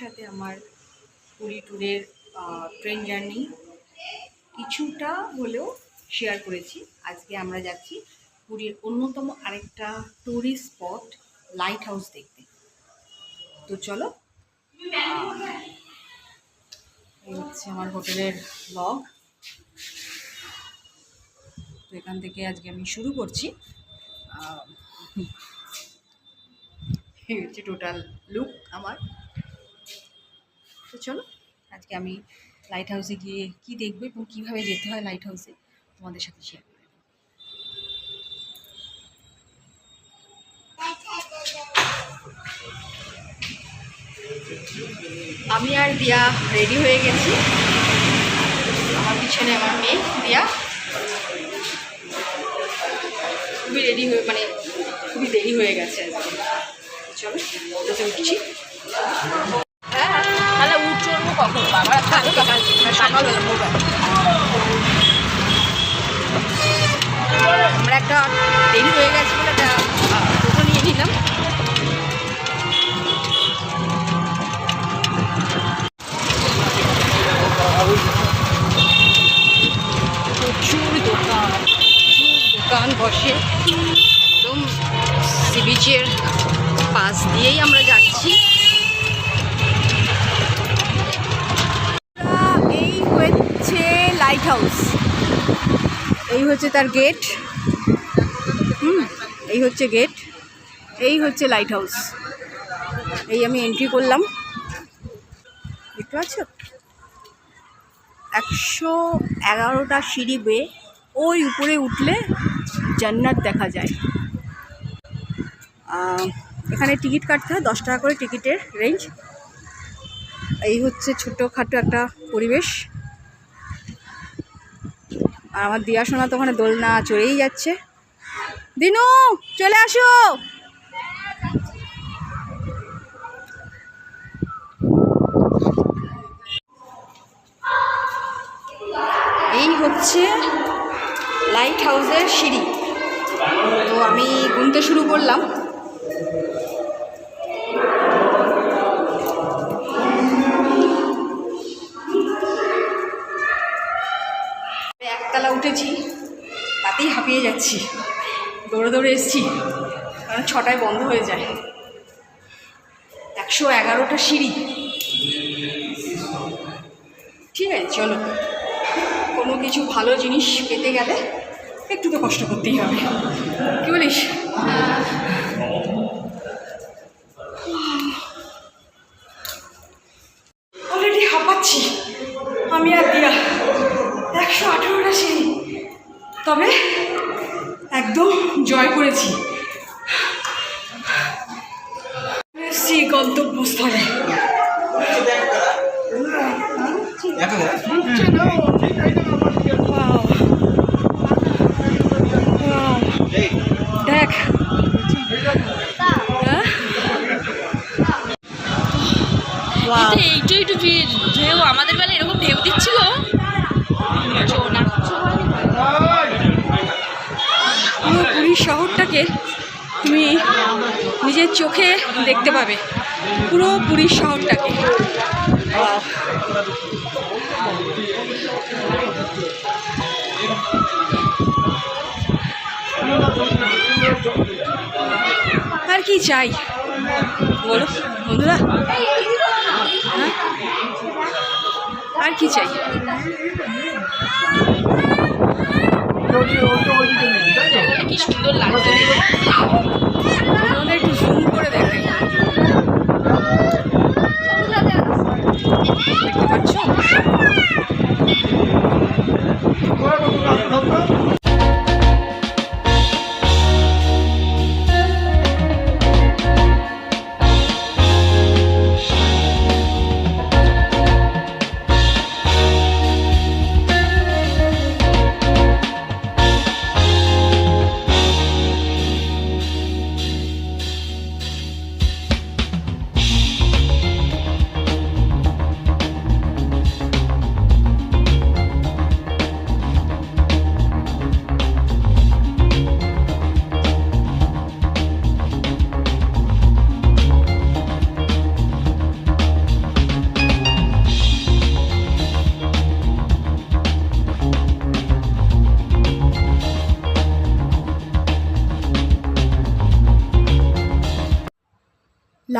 সাথে আমার পুরী ট্যুরের ট্রেন জার্নি কিছুটা হলেও শেয়ার করেছি। আজকে আমরা যাচ্ছি পুরীর অন্যতম আরেকটা ট্যুরিস্ট স্পট লাইট হাউস দেখতে। তো চলো হচ্ছে আমার হোটেলের ব্লগ তো এখান থেকে আজকে আমি শুরু করছি। হচ্ছে টোটাল লুক আমার। তো চলো, আজকে আমি লাইট হাউসে গিয়ে কি দেখব এবং কীভাবে যেতে হয় লাইট হাউসে তোমাদের সাথে শেয়ার আমি আর দিয়া রেডি হয়ে গেছি। আমার পিছনে আমার মেয়ে, দিয়া। খুবই রেডি হয়ে মানে খুবই দেরি হয়ে গেছে। চলো উঠছি। আমরা একটা দেরি হয়ে গেছে প্রচুর দোকান দোকান বসে। একদম সি বিচের পাশ দিয়েই আমরা যাচ্ছি। হাউস এই হচ্ছে তার গেট হুম, এই হচ্ছে গেট এই হচ্ছে লাইট হাউস এই আমি এন্ট্রি করলাম। দেখতে পাচ্ছ? একশো এগারোটা সিঁড়ি বেয়ে ওই উপরে উঠলে জান্নাত দেখা যায়। এখানে টিকিট কাটতে হয়, দশ টাকা করে টিকিটের রেঞ্জ এই হচ্ছে ছোটোখাটো একটা পরিবেশ। আর আমার দিয়া শোনা তো ওখানে দোলনা চড়েই যাচ্ছে। দিনু, চলে আসো। এই হচ্ছে লাইট হাউসের সিঁড়ি। তো আমি গুনতে শুরু করলাম। একতলা উঠেছি, তাতেই হাঁপিয়ে যাচ্ছি। দৌড়ে দৌড়ে এসেছি, কারণ ছটায় বন্ধ হয়ে যায়। একশো এগারোটা সিঁড়ি। ঠিক আছে, চলো। কোনো কিছু ভালো জিনিস পেতে গেলে একটু তো কষ্ট করতেই হবে। কী বলিস? গন্তব্যস্থলে. দেখ হ্যাঁ? এইটু একটু ঢেউ আমাদের বেলা এরকম ঢেউ দিচ্ছিল চো পুরী শহরটাকে তুমি নিজের চোখে দেখতে পাবে পুরো পুরীর শহরটাকে। আর কি চাই? বলো, বন্ধুরা। হ্যাঁ? আর কি চাই? সুন্দর লাগছে।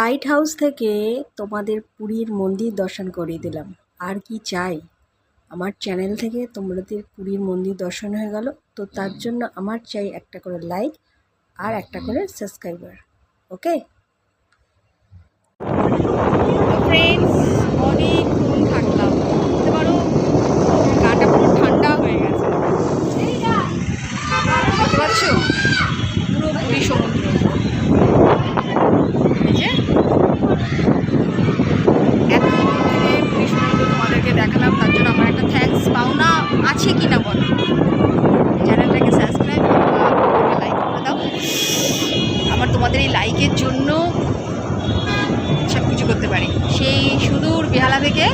লাইট হাউস থেকে তোমাদের পুরীর মন্দির দর্শন করিয়ে দিলাম। আর কি চাই? আমার চ্যানেল থেকে তোমাদের পুরীর মন্দির দর্শন হয়ে গেল। তো তার জন্য আমার চাই একটা করে লাইক আর একটা করে সাবস্ক্রাইবার ওকে ফ্রেন্ডস অনেকক্ষণ থাকলাম। বুঝতে পারো? গাটা পুরো ঠান্ডা হয়ে গেছে। বুঝতে পারছ পুরো পুরী সমুদ্র এই যে এতক্ষণ থেকে পুরী সমুদ্র তোমাদেরকে দেখালাম তার জন্য আমার একটা থ্যাঙ্কস পাওনা আছে কি না বলো চ্যানেলটাকে সাবস্ক্রাইব লাইক করে দাও আমার তোমাদের এই লাইকের জন্য সব কিছু করতে পারি সেই সুদূর বেহালা থেকে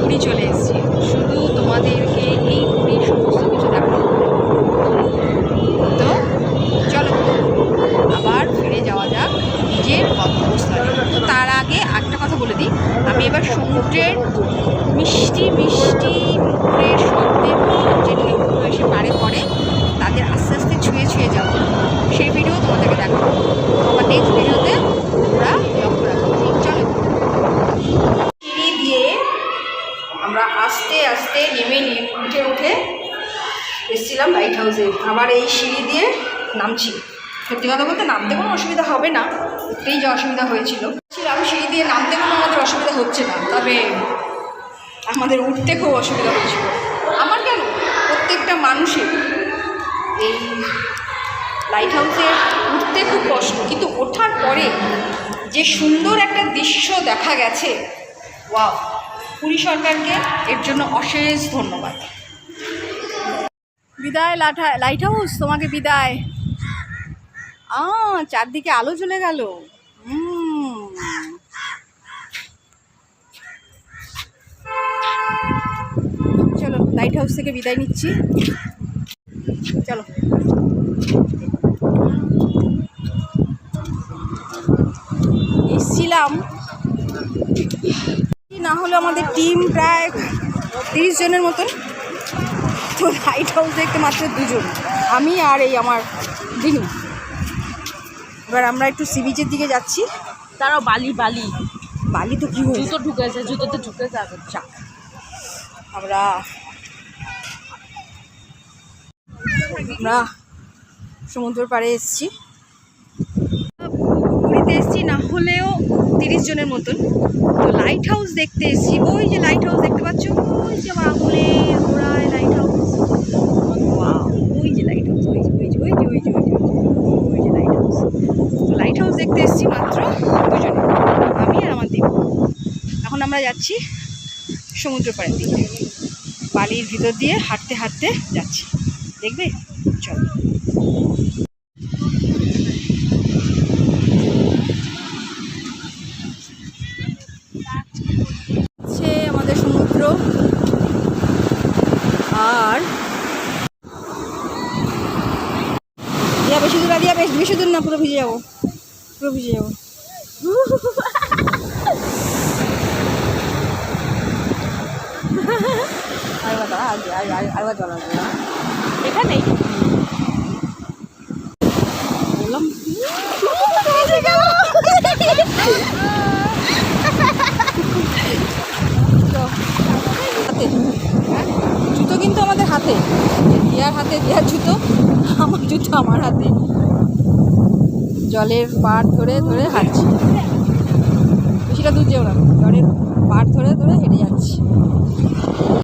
পুরী চলে এসেছি। শুধু তোমাদেরকে এই পুরীর সমস্ত কিছু দেখানো তো চলো, আবার ফিরে যাওয়া যাক নিজের গন্তব্যস্থলে। তো তার আগে একটা কথা বলে দিই, আমি এবার সমুদ্রের মিষ্টি মিষ্টি পুকুরের মতন যে ঢেউগুলো এসে পারে পড়ে, তাদের আস্তে আস্তে ছুঁয়ে ছুঁয়ে যাব। সেই ভিডিও তোমাদেরকে দেখাবো। আমার নেক্সট ভিডিওতে আস্তে আস্তে নেমে উঠে উঠে এসেছিলাম লাইট হাউসে আবার এই সিঁড়ি দিয়ে নামছি। সত্যি কথা বলতে নামতে কোনো অসুবিধা হবে না, উঠতেই যে অসুবিধা হয়েছিল। ছিলাম, সিঁড়ি দিয়ে নামতে কোনো আমাদের অসুবিধা হচ্ছে না, তবে আমাদের উঠতে খুব অসুবিধা হয়েছিল। আমার কেন? প্রত্যেকটা মানুষের এই লাইট হাউসে উঠতে খুব কষ্ট, কিন্তু ওঠার পরে যে সুন্দর একটা দৃশ্য দেখা গেছে, ওয়াও! পুরী সরকারকে এর জন্য অশেষ ধন্যবাদ। বিদায়, লাঠা লাইট হাউস তোমাকে বিদায়। আ, চারদিকে আলো চলে গেল। চলো লাইট হাউস থেকে বিদায় নিচ্ছি। চলো। এসছিলাম। না হলে আমাদের টিম প্রায় তিরিশ জনের মতন। তো লাইট হাউস দেখতে মাত্র দুজন আমি আর এই আমার দিনু। এবার আমরা একটু সি বিচের দিকে যাচ্ছি। তারাও বালি বালি। বালি তো কী জুতো ঢুকেছে জুতোতে ঢুকেছে আগে যাক আমরা আমরা সমুদ্র পাড়ে এসেছি। পুরীতে এসেছি না হলেও তিরিশ জনের মতন। তো লাইট হাউস দেখতে এসেছি। ওই যে লাইট হাউস দেখতে পাচ্ছ? ওই যে আমার আঙুলে ঘোড়ায় লাইট হাউস ওই যে লাইট হাউস ওই যে ওই যে ওই যে ওই যে ওই যে লাইট হাউস তো লাইট হাউস দেখতে এসেছি মাত্র দুজনে। আমি আর আমার দিদি। এখন আমরা যাচ্ছি সমুদ্র পাড়ের দিকে। বালির ভিতর দিয়ে হাঁটতে হাঁটতে যাচ্ছি। দেখবে চলো হচ্ছে আমাদের সমুদ্র আর দিয়া বেশি দূর দিয়া বেশ বেশি দূর না পুরো ভিজে যাব। পুরো ভিজে যাব। এখানেই? বললাম? জুতো কিন্তু আমাদের হাতে। দেয়ার হাতে দেয়ার জুতো আমার জুতো আমার হাতে। জলের পাড় ধরে ধরে হাঁটছি। বেশিটা দূর যেও না, জলের পাড় ধরে ধরে হেঁটে যাচ্ছি।